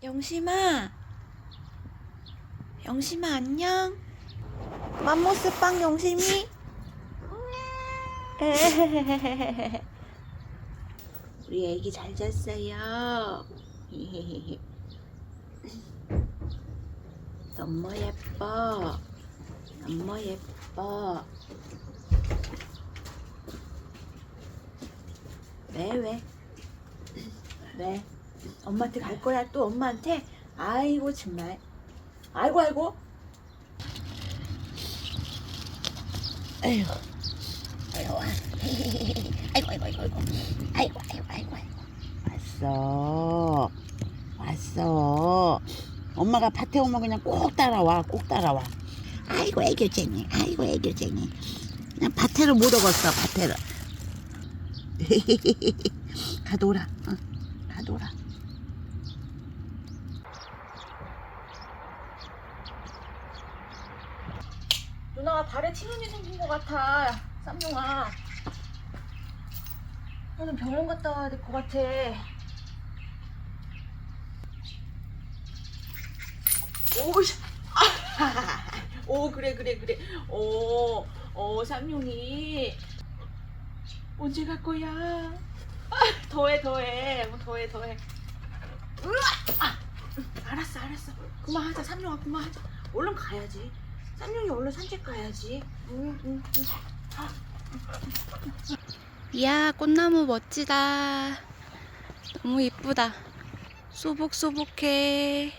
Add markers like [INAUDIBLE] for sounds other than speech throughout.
영심아. 영심아, 안녕. 맘모스 빵 영심이. [LAUGHS] 우리 애기 잘 잤어요. [LAUGHS] 너무 예뻐. 너무 예뻐. 왜, 왜? [LAUGHS] 왜? 엄마한테 갈 거야? 또 엄마한테? 아이고, 정말. 아이고, 아이고. [LAUGHS] 아이고. 아이고, 와. 아이고, 아이고, 아이고, 아이고. 아이고, 아이고. 왔어. 왔어. 엄마가 밭에 오면 그냥 꼭 따라와, 꼭 따라와. 아이고, 애교쟁이. 아이고, 애교쟁이. 그냥 밭에를 못 오겠어, 밭에를. [LAUGHS] 가둬라. 어, 가둬라. 발에 티눈이 생긴 것 같아. 쌈용아. 나는 병원 갔다 와야 될 것 같아. 오, 씨. 아, [LAUGHS] 오 그래 그래 그래. 오, 오 쌈용이 언제 갈 거야? 아, 더해 더해 뭐 더해 더해. 으아! 아, 알았어 알았어. 그만하자 쌈용아 그만하자. 얼른 가야지. 쌈용이 얼른 산책 가야지. 이야, 꽃나무 멋지다. 너무 이쁘다. 소복소복해.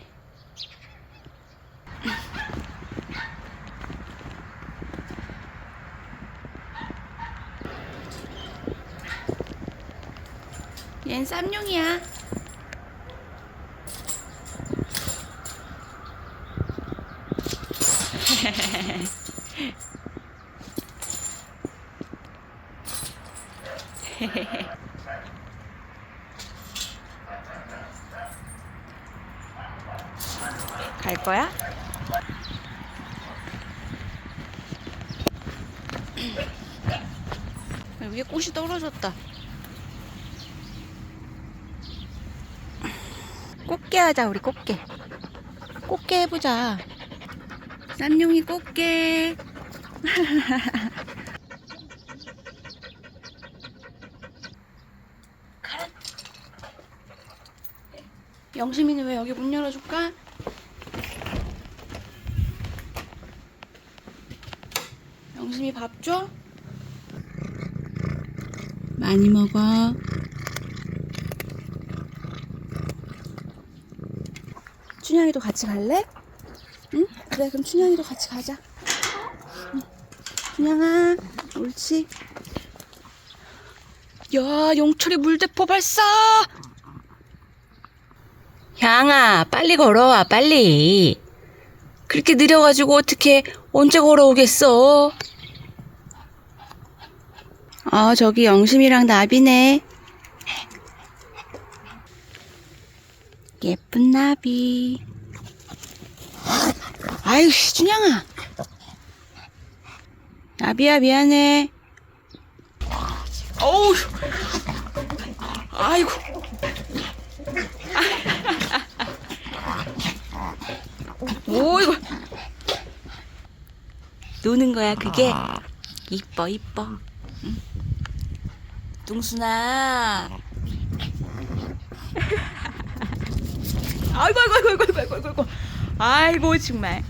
[LAUGHS] 얜 쌈용이야. 갈 거야? 위에 꽃이 떨어졌다. 꽃게 하자, 우리 꽃게. 꽃게 해보자. 쌈용이 꽃게. [LAUGHS] 영심이는 왜 여기 문 열어줄까? 줘? 많이 먹어. 춘향이도 같이 갈래? 응? 그래, 그럼 춘향이도 같이 가자. 응. 춘향아, 옳지. 야, 용철이 물대포 발사! 향아, 빨리 걸어와, 빨리. 그렇게 느려가지고 어떻게 언제 걸어오겠어? 아, 저기 영심이랑 나비네. 예쁜 나비. 아유, 씨, 준양아. 나비야, 미안해. 어우, 아이고. 오, 이거. 노는 거야, 그게. 이뻐, 이뻐. 응. 뚱순아. [LAUGHS] 아이고, 아이고, 아이고, 아이고, 아이고, 아이고, 아이고. 아이고, 정말.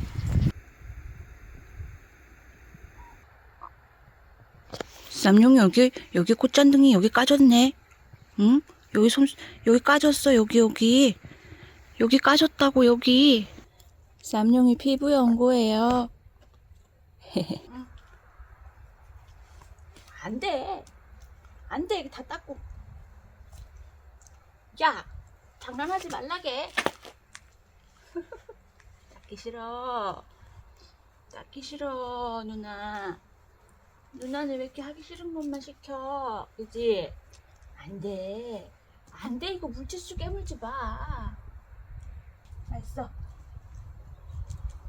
쌈용 여기, 여기 꽃잔등이 여기 까졌네. 응? 여기 손, 여기 까졌어, 여기, 여기. 여기 까졌다고, 여기. 쌈용이 피부 연고예요. [LAUGHS] 안 돼. 안 돼. 이거 다 닦고. 야, 장난하지 말라게. [LAUGHS] 닦기 싫어. 닦기 싫어, 누나. 누나는 왜 이렇게 하기 싫은 것만 시켜? 그지? 안 돼. 안 돼. 이거 물티슈 깨물지 마. 맛있어.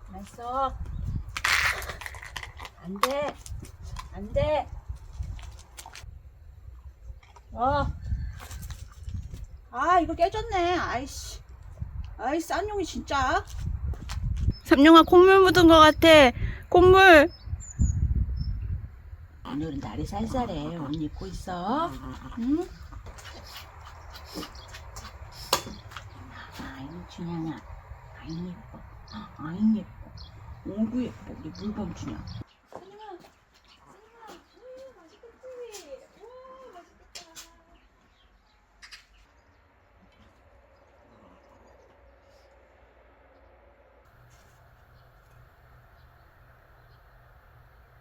맛있어. 안 돼. 안 돼. 어. 아, 이거 깨졌네. 아이씨. 아이 쌍용이 진짜. 삼룡아 콧물 묻은 것 같아. 콧물. 오늘은 날이 쌀쌀해. 옷 입고 있어. 응? 아이 준양아. 아이 예뻐. 아이 예뻐. 오구 예뻐. 우리 물범 준양.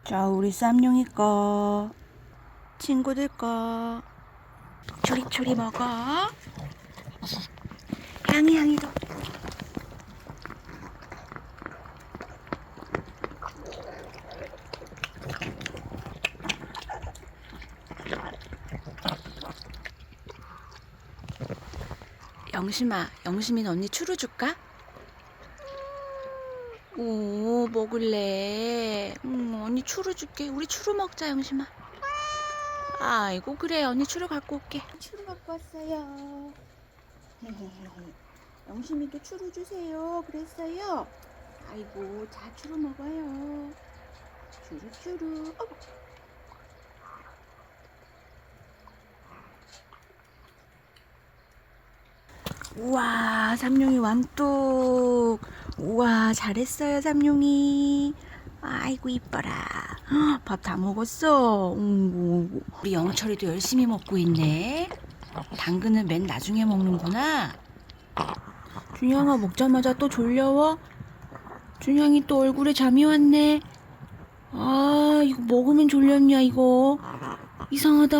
자, 우리 쌈용이 거. 친구들 거. 초리초리 먹어. 향이 향이도. 영심아, 영심이는 언니 추루 줄까? 오, 먹을래. 음, 언니 추루 줄게. 우리 추루 먹자, 영심아. 아이고, 그래. 언니 추루 갖고 올게. 추루 갖고 왔어요. [LAUGHS] 영심이도 추루 주세요. 그랬어요. 아이고, 자 추루 먹어요. 추루 추루. 어. 우와, 삼룡이 완뚝. 우와, 잘했어요, 삼룡이. 아이고, 이뻐라. [GASPS] 밥 다 먹었어. 음, 우리 영철이도 열심히 먹고 있네. 당근은 맨 나중에 먹는구나. 준영아, 먹자마자 또 졸려워? 준영이 또 얼굴에 잠이 왔네. 아, 이거 먹으면 졸렸냐, 이거. 이상하다.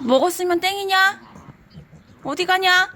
먹었으면 땡이냐? 어디 가냐?